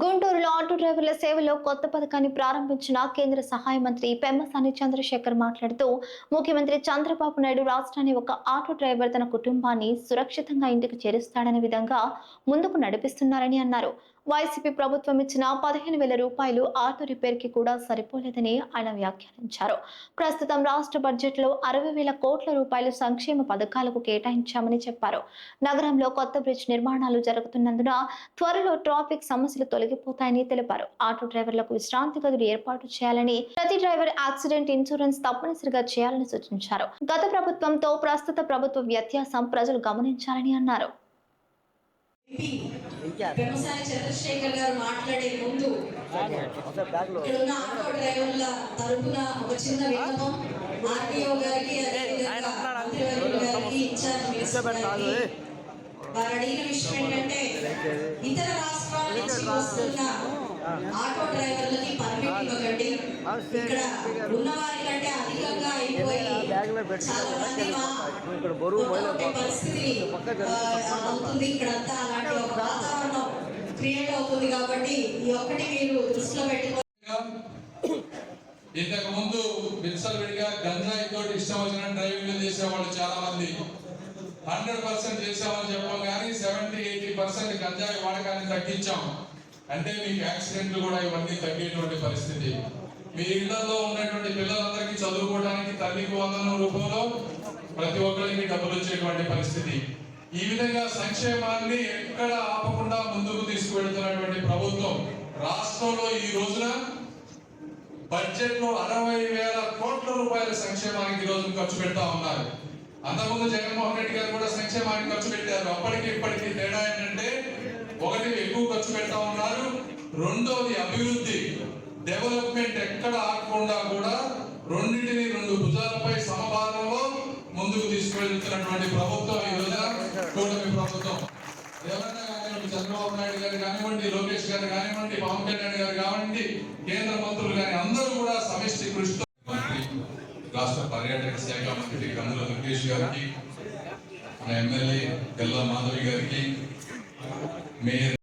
గుంటూరులో ఆటో డ్రైవర్ల సేవలో కొత్త పథకాన్ని ప్రారంభించిన కేంద్ర సహాయ మంత్రి పెమ్మసాని చంద్రశేఖర్ మాట్లాడుతూ ముఖ్యమంత్రి చంద్రబాబు నాయుడు రాష్ట్రాన్ని ఒక ఆటో డ్రైవర్ తన కుటుంబాన్ని సురక్షితంగా ఇంటికి చేరుస్తాడనే విధంగా ముందుకు నడిపిస్తున్నారని అన్నారు. వైసీపీ ప్రభుత్వం ఇచ్చిన పదిహేను వేల రూపాయలు ఆటో రిపేర్కి కూడా సరిపోలేదని ఆయన వ్యాఖ్యానించారు. ప్రస్తుతం రాష్ట్ర బడ్జెట్లో అరవై వేల కోట్ల రూపాయలు సంక్షేమ పథకాలకు కేటాయించామని చెప్పారు. నగరంలో కొత్త బ్రిడ్జ్ నిర్మాణాలు జరుగుతున్నందున త్వరలో ట్రాఫిక్ సమస్యలు తొలగిపోతాయని తెలిపారు. ఆటో డ్రైవర్లకు విశ్రాంతి గదులు ఏర్పాటు చేయాలని ప్రతి డ్రైవర్ యాక్సిడెంట్ ఇన్సూరెన్స్ తప్పనిసరిగా చేయాలని సూచించారు. గత ప్రభుత్వంతో ప్రస్తుత ప్రభుత్వ వ్యత్యాసం ప్రజలు గమనించాలని అన్నారు. వ్యవసాయ చంద్రశేఖర్ గారు మాట్లాడే ముందు ఇక్కడ ఉన్న ఆటో డ్రైవర్ల తరపున ఒక చిన్న విన్నపం. ఆర్టీఓ గారికి అదేవిధంగా మంత్రివర్యులు గారికి ఇన్ఛార్జ్ మినిస్టర్ గారికి వారు అడిగిన విషయం ఏంటంటే ఇతర రాష్ట్రాల నుంచి వస్తున్న ఆటో డ్రైవర్లకి పర్మిట్ ఇవ్వకండి. ఇక్కడ ఉన్న వారి కంటే అధికంగా అయిపోయి చాలా మంది పరిస్థితి అవుతుంది. ఇక్కడంతా అలాంటి ఒక వాతావరణం క్రియేట్ అవుతుంది కాబట్టి ఈ ఒక్కటి మీరు దృష్టిలో పెట్టుకొని ఇంతకు ముందు విడిగా గంజాయి తోటి ఇష్టం వచ్చిన డ్రైవింగ్ చేసేవాళ్ళు చాలా మంది. హండ్రెడ్ పర్సెంట్ చేసామని చెప్పాం కానీ సెవెంటీ ఎయిటీ పర్సెంట్ గంజాయి వాడకాన్ని తగ్గించాం. అంటే మీకు యాక్సిడెంట్లు కూడా ఇవన్నీ తగ్గేటువంటి పరిస్థితి. మీ ఇళ్ళలో ఉన్నటువంటి పిల్లలందరికీ చదువుకోవడానికి తల్లికి వందనం రూపంలో ప్రతి ఒక్కరికి డబ్బులు వచ్చేటువంటి పరిస్థితి. ఈ విధంగా సంక్షేమాన్ని ఎక్కడ ఆపకుండా ముందుకు తీసుకువెళ్తున్నటువంటి ప్రభుత్వం రాష్ట్రంలో ఈ రోజున బడ్జెట్లో అరవై వేల కోట్ల రూపాయల సంక్షేమానికి ఈ రోజు ఖర్చు పెడతా ఉన్నారు. అంతకుముందు జగన్మోహన్ రెడ్డి గారు కూడా సంక్షేమానికి ఖర్చు పెట్టారు. అప్పటికి ఇప్పటికి తేడా ఏంటంటే ఒకటి ఎక్కువ ఖర్చు పెడతా ఉన్నారు. రెండోది అభివృద్ధి. డెవలప్మెంట్ ఎక్కడ ఆగకుండా కూడా రెండింటిని రెండు భుజాలపై సమభారంలో ముందుకు తీసుకువెళ్తున్నటువంటి ప్రభుత్వం ఈ రోజున కూటమి ప్రభుత్వం. ఎవరన్నా కానివ్వండి చంద్రబాబు నాయుడు గారు కానివ్వండి లోకేష్ గారు కానివ్వండి పవన్ కళ్యాణ్ గారు కానివ్వండి కేంద్ర మంత్రులు కానీ అందరూ కూడా సమిష్టి కృషితో పర్యాటక శాఖ మంత్రి గంగుల వెంకటేష్ గారికి మన ఎమ్మెల్యే గల్లా మాధవి గారికి మేయర్